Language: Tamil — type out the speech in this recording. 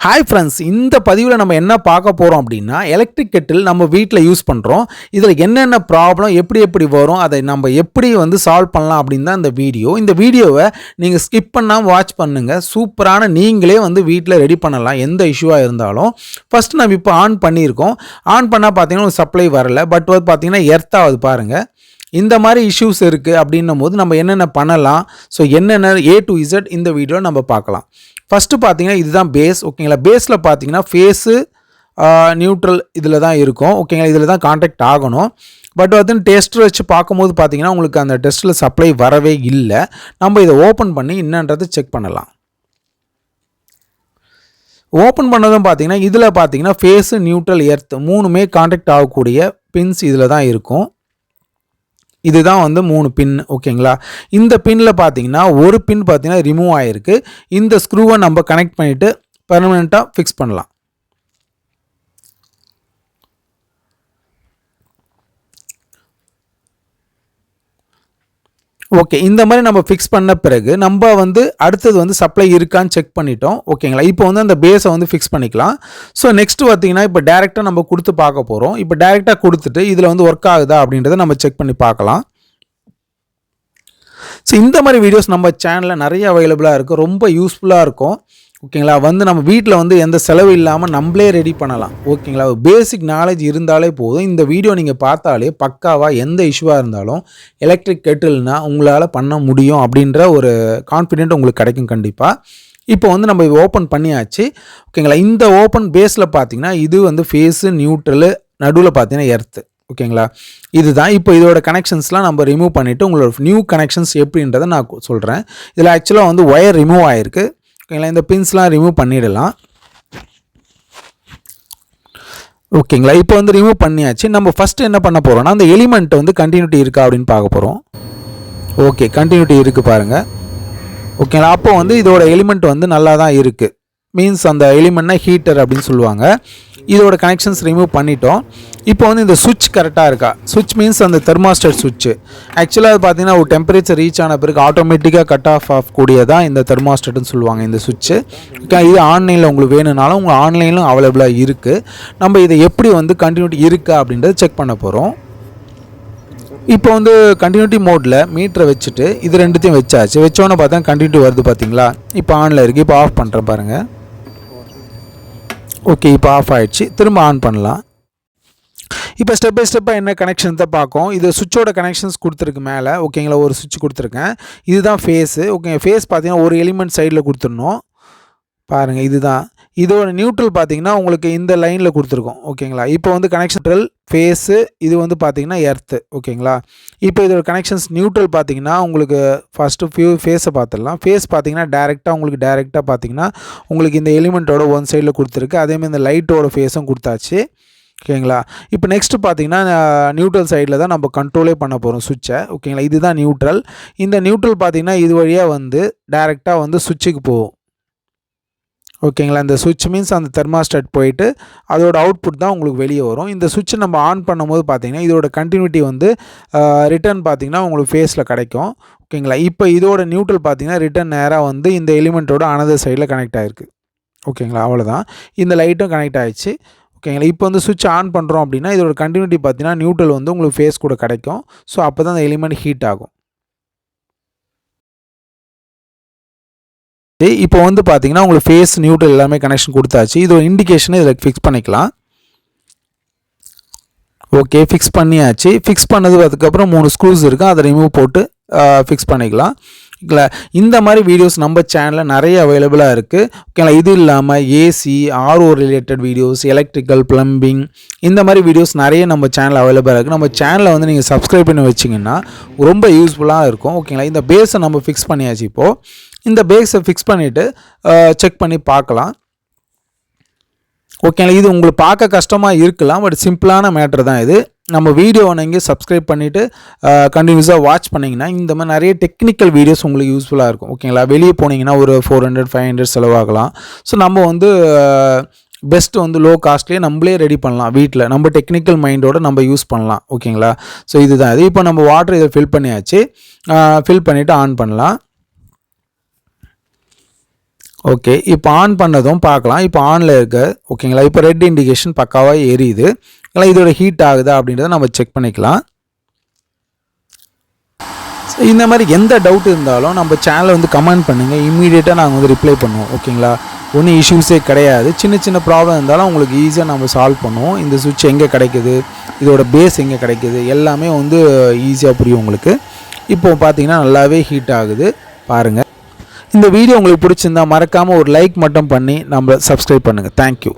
ஹாய் ஃப்ரெண்ட்ஸ் இந்த பதிவில் நம்ம என்ன பார்க்க போகிறோம் அப்படின்னா எலக்ட்ரிக் கெட்டில் நம்ம வீட்டில் யூஸ் பண்ணுறோம் இதில் என்னென்ன ப்ராப்ளம் எப்படி எப்படி வரும் அதை நம்ம எப்படி வந்து சால்வ் பண்ணலாம் அப்படின்னு தான் இந்த வீடியோ இந்த வீடியோவை நீங்கள் ஸ்கிப் பண்ணாமல் வாட்ச் பண்ணுங்கள் சூப்பரான நீங்களே வந்து வீட்டில் ரெடி பண்ணலாம் எந்த இஷ்யூவாக இருந்தாலும். ஃபஸ்ட்டு நம்ம இப்போ ஆன் பண்ணியிருக்கோம். ஆன் பண்ணால் பார்த்தீங்கன்னா சப்ளை வரல. பட் வந்து பார்த்தீங்கன்னா எர்த்தாவது பாருங்கள் இந்த மாதிரி இஷ்யூஸ் இருக்குது அப்படின்னும் போது நம்ம என்னென்ன பண்ணலாம்? ஸோ என்னென்ன ஏ டு இசட் இந்த வீடியோ நம்ம பார்க்கலாம். ஃபஸ்ட்டு பார்த்தீங்கன்னா இதுதான் பேஸ் ஓகேங்களா பேஸில் பார்த்தீங்கன்னா ஃபேஸு நியூட்ரல் இதில் தான் இருக்கும் ஓகேங்களா இதில் தான் காண்டாக்ட் ஆகணும். பட் வந்து டெஸ்ட் வச்சு பார்க்கும்போது பார்த்தீங்கன்னா உங்களுக்கு அந்த டெஸ்ட்டில் சப்ளை வரவே இல்லை. நம்ம இதை ஓப்பன் பண்ணி என்னன்றது செக் பண்ணலாம். ஓப்பன் பண்ணதும் பார்த்தீங்கன்னா இதில் பார்த்தீங்கன்னா ஃபேஸு நியூட்ரல் எர்த் மூணுமே காண்டாக்ட் ஆகக்கூடிய பின்ஸ் இதில் தான் இருக்கும். இதுதான் வந்து மூணு பின் ஓகேங்களா இந்த பின்னில் பார்த்தீங்கன்னா ஒரு பின் பார்த்தீங்கன்னா ரிமூவ் ஆகிருக்கு இந்த ஸ்க்ரூவை நம்ம கனெக்ட் பண்ணிவிட்டு பெர்மனெண்ட்டாக ஃபிக்ஸ் பண்ணலாம். ஓகே இந்த மாதிரி நம்ம ஃபிக்ஸ் பண்ண பிறகு நம்ம வந்து அடுத்தது வந்து சப்ளை இருக்கான்னு செக் பண்ணிட்டோம். ஓகேங்களா இப்போ வந்து அந்த பேஸை வந்து ஃபிக்ஸ் பண்ணிக்கலாம். ஸோ நெக்ஸ்ட் பார்த்தீங்கன்னா இப்போ டேரெக்டாக நம்ம கொடுத்து பார்க்க போகிறோம் இப்போ டேரெக்டாக கொடுத்துட்டு இதில் வந்து ஒர்க் ஆகுதா அப்படின்றத நம்ம செக் பண்ணி பார்க்கலாம். ஸோ இந்த மாதிரி வீடியோஸ் நம்ம சேனலில் நிறைய அவைலபிளாக இருக்குது ரொம்ப யூஸ்ஃபுல்லாக இருக்கும். ஓகேங்களா? வந்து நம்ம வீட்டில் வந்து எந்த செலவு இல்லாமல் நம்மளே ரெடி பண்ணலாம். ஓகேங்களா? பேசிக் நாலேஜ் இருந்தாலே போதும். இந்த வீடியோ நீங்கள் பார்த்தாலே பக்காவாக எந்த இஷ்யூவாக இருந்தாலும் எலக்ட்ரிக் கெட்டில்னால் உங்களால் பண்ண முடியும் அப்படின்ற ஒரு கான்ஃபிடென்ட் உங்களுக்கு கிடைக்கும் கண்டிப்பாக இப்போ வந்து நம்ம ஓப்பன் பண்ணியாச்சு. ஓகேங்களா? இந்த ஓப்பன் பேஸில் பார்த்தீங்கன்னா இது வந்து ஃபேஸு நியூட்ரலு நடுவில் பார்த்தீங்கன்னா எர்த்து ஓகேங்களா? இதுதான். இப்போ இதோட கனெக்ஷன்ஸ்லாம் நம்ம ரிமூவ் பண்ணிவிட்டு உங்களோட நியூ கனெக்ஷன்ஸ் எப்படின்றத நான் சொல்கிறேன் இதில் ஆக்சுவலாக வந்து ஒயர் ரிமூவ் ஆகிருக்கு ஓகேங்களா? இந்த பின்ஸ்லாம் ரிமூவ் பண்ணிடலாம். ஓகேங்களா? இப்போ வந்து ரிமூவ் பண்ணியாச்சு. நம்ம ஃபஸ்ட்டு என்ன பண்ண போகிறோம்னா அந்த எலிமெண்ட் வந்து கண்டினியூட்டி இருக்கா அப்படின்னு பார்க்க போகிறோம் ஓகே கண்டினியூட்டி இருக்குது பாருங்கள் ஓகேங்களா? அப்போ வந்து இதோட எலிமெண்ட் வந்து நல்லா தான் இருக்குது மீன்ஸ் அந்த எலிமெண்ட்னா ஹீட்டர் அப்படின்னு சொல்லுவாங்க. இதோட கனெக்ஷன்ஸ் ரிமூவ் பண்ணிட்டோம். இப்போ வந்து இந்த சுவிட்ச் கரெக்டாக இருக்கா? சுவிட்ச் மீன்ஸ் அந்த தெர்மாஸ்டர் சுவிட்சு ஆக்சுவலாக அது பார்த்தீங்கன்னா ஒரு டெம்பரேச்சர் ரீச் ஆன பிறகு ஆட்டோமேட்டிக்காக கட் ஆஃப் ஆஃப் கூடியதான் இந்த தெர்மாஸ்டர்னு சொல்லுவாங்க இந்த சுவிட்சு இது ஆன்லைனில் உங்களுக்கு வேணும்னாலும் உங்கள் ஆன்லைனிலும் அவைலபிளாக இருக்குது நம்ம இதை எப்படி வந்து கண்டினியூட்டி இருக்கா அப்படின்றத செக் பண்ண போகிறோம் இப்போ வந்து கண்டினியூட்டி மோடில் மீட்டரை வச்சுட்டு இது ரெண்டுத்தையும் வச்சாச்சு. வச்சோன்னே பார்த்தா கண்டினியூட்டி வருது பார்த்தீங்களா இப்போ ஆனில் இருக்குது இப்போ ஆஃப் பண்ணுறேன் பாருங்கள் ஓகே இப்போ ஆஃப் ஆகிடுச்சு திரும்ப ஆன் பண்ணலாம். இப்போ ஸ்டெப் பை ஸ்டெப்பாக என்ன கனெக்ஷன் தான் பார்க்கும். இது சுவிட்சோட கனெக்ஷன்ஸ் கொடுத்துருக்கு மேலே. ஓகேங்களா ஒரு சுவிட்ச் கொடுத்துருக்கேன். இதுதான் ஃபேஸு ஓகே ஃபேஸ் பார்த்தீங்கன்னா ஒரு எலிமெண்ட் சைடில் கொடுத்துடணும். பாருங்கள் இதுதான். இதோட நியூட்ரல் பார்த்தீங்கன்னா உங்களுக்கு இந்த லைனில் கொடுத்துருக்கோம். ஓகேங்களா இப்போ வந்து கனெக்ஷன் ஃபேஸு இது வந்து பார்த்திங்கன்னா எர்த்து ஓகேங்களா இப்போ இதோட கனெக்ஷன்ஸ் நியூட்ரல் பார்த்தீங்கன்னா உங்களுக்கு ஃபஸ்ட்டு ஃபியூ ஃபேஸை பார்த்துடலாம் ஃபேஸ் பார்த்தீங்கன்னா டேரெக்டாக உங்களுக்கு டேரெக்டாக பார்த்தீங்கன்னா உங்களுக்கு இந்த எலிமெண்ட்டோட ஒன் சைடில் கொடுத்துருக்கு. அதேமாதிரி இந்த லைட்டோட ஃபேஸும் கொடுத்தாச்சு. ஓகேங்களா இப்போ நெக்ஸ்ட்டு பார்த்தீங்கன்னா நியூட்ரல் சைடில் தான் நம்ம கண்ட்ரோலே பண்ண போகிறோம் சுவிட்சை ஓகேங்களா இதுதான் நியூட்ரல் இந்த நியூட்ரல் பார்த்திங்கன்னா இது வழியாக வந்து டேரெக்டாக வந்து சுவிட்சுக்கு போகும். ஓகேங்களா? இந்த சுவிட்ச் மீன்ஸ் அந்த தெர்மாஸ்டட் போயிட்டு அதோட அவுட்புட் தான் உங்களுக்கு வெளியே வரும். இந்த சுவிட்சை நம்ம ஆன் பண்ணும்போது பார்த்தீங்கன்னா இதோட கண்டினியூட்டி வந்து ரிட்டர்ன் பார்த்திங்கன்னா உங்களுக்கு ஃபேஸில் கிடைக்கும். ஓகேங்களா? இப்போ இதோட நியூட்ரல் பார்த்தீங்கன்னா ரிட்டர்ன் நேராக வந்து இந்த எலிமெண்ட்டோட அனதர் சைடில் கனெக்ட் ஆகிருக்கு ஓகேங்களா? அவ்வளோதான் இந்த லைட்டும் கனெக்ட் ஆகிடுச்சு ஓகேங்களா? இப்போ வந்து சுவிட்ச் ஆன் பண்ணுறோம் அப்படின்னா இதோட கண்டினியூட்டி பார்த்தீங்கன்னா நியூட்ரல் வந்து உங்களுக்கு ஃபேஸ் கூட கிடைக்கும். ஸோ அப்போ தான் அந்த எலிமெண்ட் ஹீட் ஆகும். இப்போ வந்து பார்த்தீங்கன்னா உங்களுக்கு ஃபேஸ் நியூட்ரல் எல்லாமே கனெக்ஷன் கொடுத்தாச்சு. இது ஒரு இண்டிகேஷனை இதில் ஃபிக்ஸ் பண்ணிக்கலாம். ஓகே ஃபிக்ஸ் பண்ணியாச்சு. ஃபிக்ஸ் பண்ணது அதுக்கப்புறம் மூணு ஸ்க்ரூஸ் இருக்குது அதை ரிமூவ் போட்டு ஃபிக்ஸ் பண்ணிக்கலாம். ஓகேங்களா இந்த மாதிரி வீடியோஸ் நம்ம சேனலில் நிறைய அவைலபிளாக இருக்குது ஓகேங்களா இது இல்லாமல் AC RO related videos electrical plumbing இந்த மாதிரி வீடியோஸ் நிறைய நம்ம சேனல் அவைலபிளாக இருக்குது நம்ம சேனலை வந்து நீங்கள் சப்ஸ்கிரைப் பண்ணி வச்சிங்கன்னா ரொம்ப யூஸ்ஃபுல்லாக இருக்கும். ஓகேங்களா இந்த பேஸை நம்ம ஃபிக்ஸ் பண்ணியாச்சு இப்போது இந்த பேஸை ஃபிக்ஸ் பண்ணிவிட்டு செக் பண்ணி பார்க்கலாம். ஓகேங்களா இது உங்களுக்கு பார்க்க கஷ்டமாக இருக்கலாம் பட் சிம்பிளான மேட்ரு தான் இது. நம்ம வீடியோவை நீங்கள் சப்ஸ்கிரைப் பண்ணிவிட்டு கண்டினியூஸாக வாட்ச் பண்ணிங்கன்னா இந்த மாதிரி நிறைய டெக்னிக்கல் வீடியோஸ் உங்களுக்கு யூஸ்ஃபுல்லாக இருக்கும். ஓகேங்களா வெளியே போனீங்கன்னா ஒரு ஃபோர் ஹண்ட்ரட் ஃபைவ் ஹண்ட்ரட் செலவாகலாம். ஸோ நம்ம வந்து பெஸ்ட்டு வந்து லோ காஸ்ட்லேயே நம்மளே ரெடி பண்ணலாம் வீட்டில் நம்ம டெக்னிக்கல் மைண்டோடு நம்ம யூஸ் பண்ணலாம். ஓகேங்களா ஸோ இதுதான். இது இப்போ நம்ம வாட்டர் இதை ஃபில் பண்ணியாச்சு. ஃபில் பண்ணிவிட்டு ஆன் பண்ணலாம். ஓகே இப்போ ஆன் பண்ணதும் பார்க்கலாம். இப்போ ஆனில் இருக்க ஓகேங்களா இப்போ ரெட் இண்டிகேஷன் பக்காவாக எரியுது. இல்லை இதோட ஹீட் ஆகுதா அப்படின்றத நம்ம செக் பண்ணிக்கலாம். இந்த மாதிரி எந்த டவுட் இருந்தாலும் நம்ம சேனலை வந்து கமெண்ட் பண்ணுங்கள் இம்மீடியட்டாக நாங்கள் வந்து ரிப்ளை பண்ணுவோம் ஓகேங்களா ஒன்றும் இஷ்யூஸே கிடையாது. சின்ன சின்ன ப்ராப்ளம் இருந்தாலும் உங்களுக்கு ஈஸியாக நம்ம சால்வ் பண்ணுவோம். இந்த சுவிட்ச் எங்கே கிடைக்குது? இதோட பேஸ் எங்கே கிடைக்குது? எல்லாமே வந்து ஈஸியாக புரியும் உங்களுக்கு. இப்போ பார்த்தீங்கன்னா நல்லாவே ஹீட் ஆகுது. பாருங்கள் இந்த வீடியோ உங்களுக்கு பிடிச்சிருந்தா மறக்காமல் ஒரு லைக் மட்டும் பண்ணி நம்ம சப்ஸ்கிரைப் பண்ணுங்கள் தேங்க்யூ